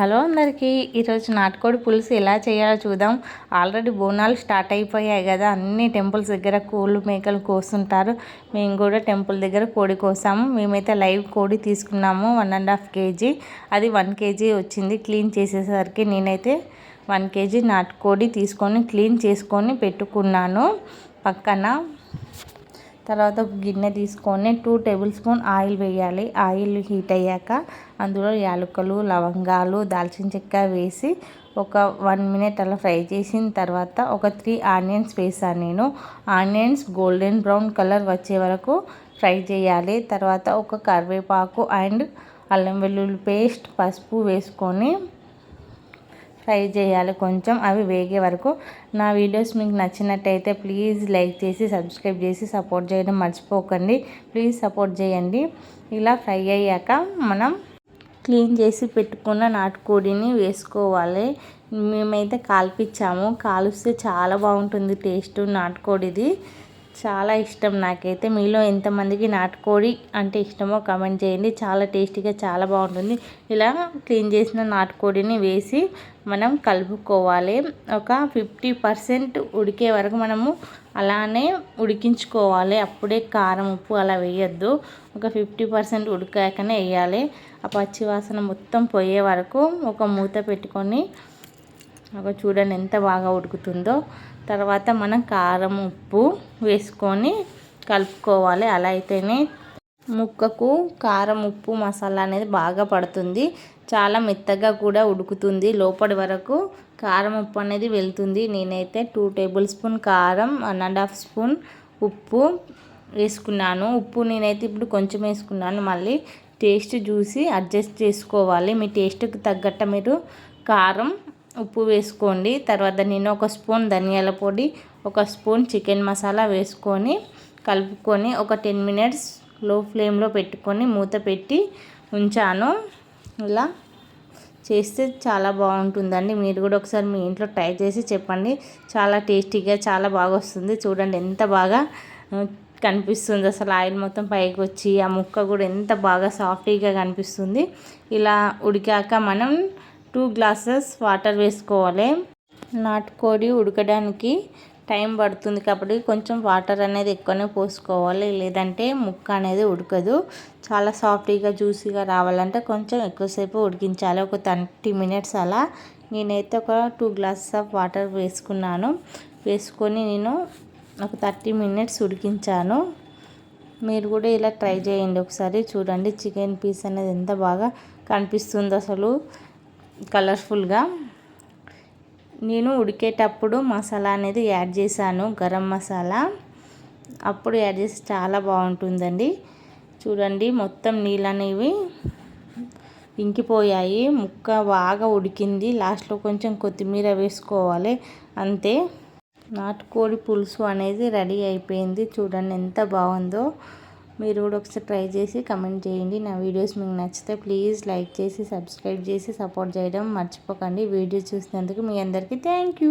Hello అందరికీ ఈరోజు నాటుకోడి పులుసు ఎలా చేయాలో చూద్దాం. ఆల్రెడీ బోనాలు స్టార్ట్ అయిపోయాయి కదా అన్ని టెంపుల్స్ దగ్గర కోళ్ళు మేకలు కోస్తుంటారు. మేము కూడా టెంపుల్ దగ్గర కోడి కోసాము. మేమైతే లైవ్ కోడి తీసుకున్నాము వన్ అండ్ హాఫ్ కేజీ. అది వన్ కేజీ వచ్చింది క్లీన్ చేసేసరికి నేనైతే వన్ కేజీ నాటుకోడి తీసుకొని క్లీన్ చేసుకొని పెట్టుకున్నాను. పక్కన తర్వాత ఒక గిన్నె తీసుకొని టూ టేబుల్ స్పూన్ ఆయిల్ వేయాలి. ఆయిల్ హీట్ అయ్యాక అందులో యాలకులు లవంగాలు దాల్చిన చెక్క వేసి ఒక వన్ మినిట్ అలా ఫ్రై చేసిన తర్వాత ఒక త్రీ ఆనియన్స్ వేసాను నేను. ఆనియన్స్ గోల్డెన్ బ్రౌన్ కలర్ వచ్చే వరకు ఫ్రై చేయాలి. తర్వాత ఒక కరివేపాకు అండ్ అల్లం వెల్లుల్లి పేస్ట్ పసుపు వేసుకొని ఫ్రై చేయాలి. కొంచెం అవి వేగే వరకు. నా వీడియోస్ మీకు నచ్చినట్టయితే ప్లీజ్ లైక్ చేసి సబ్స్క్రైబ్ చేసి సపోర్ట్ చేయడం మర్చిపోకండి. ప్లీజ్ సపోర్ట్ చేయండి. ఇలా ఫ్రై అయ్యాక మనం క్లీన్ చేసి పెట్టుకున్న నాటుకోడిని వేసుకోవాలి. మేమైతే కాల్పించాము కాలుస్తే చాలా బాగుంటుంది టేస్ట్ నాటుకోడిది. చాలా ఇష్టం నాకైతే. మీలో ఎంతమందికి నాటుకోడి అంటే ఇష్టమో కమెంట్ చేయండి. చాలా టేస్టీగా చాలా బాగుంటుంది. ఇలా క్లీన్ చేసిన నాటుకోడిని వేసి మనం కలుపుకోవాలి. ఒక ఫిఫ్టీ పర్సెంట్ ఉడికే వరకు మనము అలానే ఉడికించుకోవాలి. అప్పుడే కారం ఉప్పు అలా వేయొద్దు. ఒక ఫిఫ్టీ పర్సెంట్ ఉడికాకనే వేయాలి. ఆ పచ్చి వాసన మొత్తం పోయే వరకు ఒక మూత పెట్టుకొని ఒక చూడండి ఎంత బాగా ఉడుకుతుందో. తర్వాత మనం కారం ఉప్పు వేసుకొని కలుపుకోవాలి. అలా అయితేనే ముక్కకు కారం ఉప్పు మసాలా అనేది బాగా పడుతుంది. చాలా మెత్తగా కూడా ఉడుకుతుంది. లోపటి వరకు కారం ఉప్పు అనేది వెళ్తుంది. నేనైతే టూ టేబుల్ స్పూన్ కారం వన్ అండ్ హాఫ్ స్పూన్ ఉప్పు వేసుకున్నాను. ఉప్పు నేనైతే ఇప్పుడు కొంచెం వేసుకున్నాను. మళ్ళీ టేస్ట్ చూసి అడ్జస్ట్ చేసుకోవాలి. మీ టేస్ట్కి తగ్గట్టు మీరు కారం ఉప్పు వేసుకోండి. తర్వాత నేను ఒక స్పూన్ ధనియాల పొడి ఒక స్పూన్ చికెన్ మసాలా వేసుకొని కలుపుకొని ఒక టెన్ మినిట్స్లో ఫ్లేమ్లో పెట్టుకొని మూత పెట్టి ఉంచాను. ఇలా చేస్తే చాలా బాగుంటుందండి. మీరు కూడా ఒకసారి మీ ఇంట్లో ట్రై చేసి చెప్పండి. చాలా టేస్టీగా చాలా బాగా వస్తుంది. చూడండి ఎంత బాగా కనిపిస్తుంది. అసలు ఆయిల్ మొత్తం పైకి వచ్చి ఆ ముక్క కూడా ఎంత బాగా సాఫ్టీగా కనిపిస్తుంది. ఇలా ఉడికాక మనం టూ గ్లాసెస్ వాటర్ వేసుకోవాలి. నాటుకోడి ఉడకడానికి టైం పడుతుంది కాబట్టి కొంచెం వాటర్ అనేది ఎక్కువనే పోసుకోవాలి. లేదంటే ముక్క అనేది ఉడకదు. చాలా సాఫ్టీగా జ్యూసీగా రావాలంటే కొంచెం ఎక్కువసేపు ఉడికించాలి. ఒక థర్టీ మినిట్స్ అలా నేనైతే ఒక టూ గ్లాసెస్ ఆఫ్ వాటర్ వేసుకున్నాను. వేసుకొని నేను ఒక థర్టీ మినిట్స్ ఉడికించాను. మీరు కూడా ఇలా ట్రై చేయండి. ఒకసారి చూడండి చికెన్ పీస్ అనేది ఎంత బాగా కనిపిస్తుంది అసలు. కలర్ఫుల్గా. నేను ఉడికేటప్పుడు మసాలా అనేది యాడ్ చేశాను గరం మసాలా. అప్పుడు యాడ్ చేసి చాలా బాగుంటుందండి. చూడండి మొత్తం నీళ్ళు అనేవి ఇంకిపోయాయి. ముక్క బాగా ఉడికింది. లాస్ట్లో కొంచెం కొత్తిమీర వేసుకోవాలి అంతే. నాటుకోడి పులుసు అనేది రెడీ అయిపోయింది. చూడండి ఎంత బాగుందో. మీరు కూడా ఒకసారి ట్రై చేసి కమెంట్ చేయండి. నా వీడియోస్ మీకు నచ్చితే ప్లీజ్ లైక్ చేసి సబ్స్క్రైబ్ చేసి సపోర్ట్ చేయడం మర్చిపోకండి. వీడియో చూసినందుకు మీ అందరికీ థ్యాంక్